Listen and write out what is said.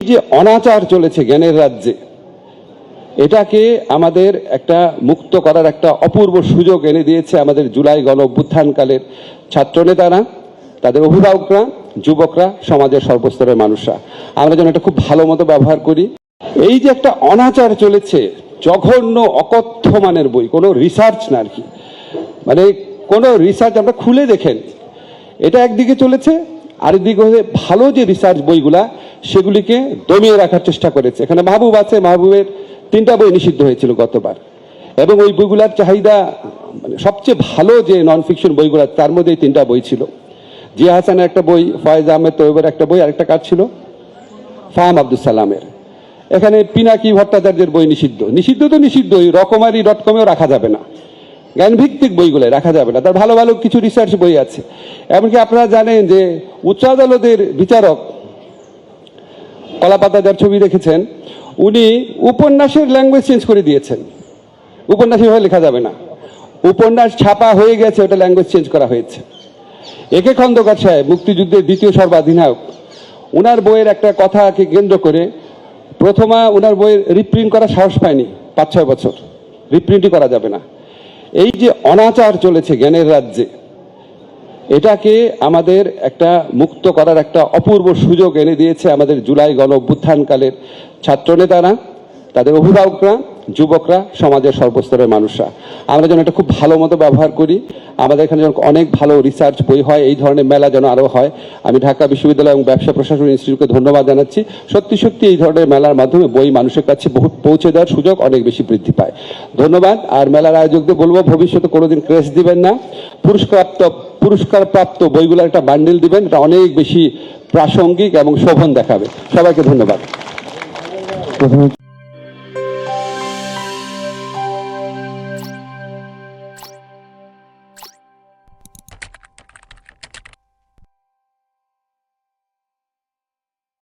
যে অনাচার চলেছে জ্ঞানের রাজ্যে, এটাকে আমাদের একটা মুক্ত করার একটা অপূর্ব সুযোগ এনে দিয়েছে আমাদের জুলাই গণ অভ্যুত্থানকালের ছাত্রনেতারা, তাদের অভিভাবকরা, যুবকরা, সমাজের সর্বস্তরের মানুষরা। আমরা যেন এটা খুব ভালো মতো ব্যবহার করি। এই যে একটা অনাচার চলেছে, জঘন্য, অকথ্য মানের বই, কোনো রিসার্চ না আর কি। মানে কোনো রিসার্চ আমরা খুলে দেখেন। এটা একদিকে চলেছে আরেকদিকে হচ্ছে ভালো যে রিসার্চ বইগুলা, সেগুলিকে দমিয়ে রাখার চেষ্টা করেছে। এখানে মাহবুব আছে, মাহবুবের তিনটা বই নিষিদ্ধ হয়েছিল গতবার। এবং ওই বইগুলার চাহিদা মানে সবচেয়ে ভালো যে নন ফিকশন বইগুলো, তার মধ্যে তিনটা বই ছিল। জিয়া হাসানের একটা বই, ফয়েজ আহমেদ তৈবের একটা বই, আরেকটা কাজ ছিল? ফাহাম আব্দুল সালামের। এখানে পিনাকি ভট্টাচার্যের বই নিষিদ্ধ। নিষিদ্ধ তো নিষিদ্ধই, রকমারি ডট কমেও রাখা যাবে না। জ্ঞানভিত্তিক বইগুলো রাখা যাবে না। তার ভালো ভালো কিছু রিসার্চ বই আছে। এমনকি আপনারা জানেন যে উচ্চ আদালতের বিচারক কলাপাতা যার ছবি রেখেছেন উনি উপন্যাসের ল্যাঙ্গুয়েজ চেঞ্জ করে দিয়েছেন। উপন্যাস এভাবে লেখা যাবে না। উপন্যাস ছাপা হয়ে গেছে, ওটা ল্যাঙ্গুয়েজ চেঞ্জ করা হয়েছে। একে খন্দকার সাহেব, মুক্তিযুদ্ধের দ্বিতীয় সর্বাধিনায়ক ওনার বইয়ের একটা কথাকে কেন্দ্র করে প্রথমা ওনার বইয়ের রিপ্রিন্ট করা সাহস পায়নি পাঁচ ছয় বছর। রিপ্রিন্টই করা যাবে না। এই যে অনাচার চলেছে জ্ঞানের রাজ্যে, এটাকে আমাদের একটা মুক্ত করার একটা অপূর্ব সুযোগ এনে দিয়েছে আমাদের জুলাই গণ অভ্যুত্থানকালের ছাত্রনেতারা, তাদের অভিভাবকরা। যুবকরা সমাজের সর্বস্তরের মানুষরা। আমরা যেন এটা খুব ভালো মতো ব্যবহার করি। আমাদের এখানে যেন অনেক ভালো রিসার্চ বই হয়, এই ধরনের মেলা যেন আরও হয়। আমি ঢাকা বিশ্ববিদ্যালয় এবং ব্যবসা প্রশাসন ইনস্টিটিউটকে ধন্যবাদ জানাচ্ছি। সত্যি সত্যি এই ধরনের মেলার মাধ্যমে বই মানুষের কাছে বহু পৌঁছে দেওয়ার সুযোগ অনেক বেশি বৃদ্ধি পায়। ধন্যবাদ। আর মেলার আয়োজকদের বলব, ভবিষ্যতে কোনোদিন ক্রেস দিবেন না। পুরস্কারপ্রাপ্ত পুরস্কারপ্রাপ্ত বইগুলোর একটা বান্ডিল দিবেন। এটা অনেক বেশি প্রাসঙ্গিক এবং শোভন দেখাবে। সবাইকে ধন্যবাদ।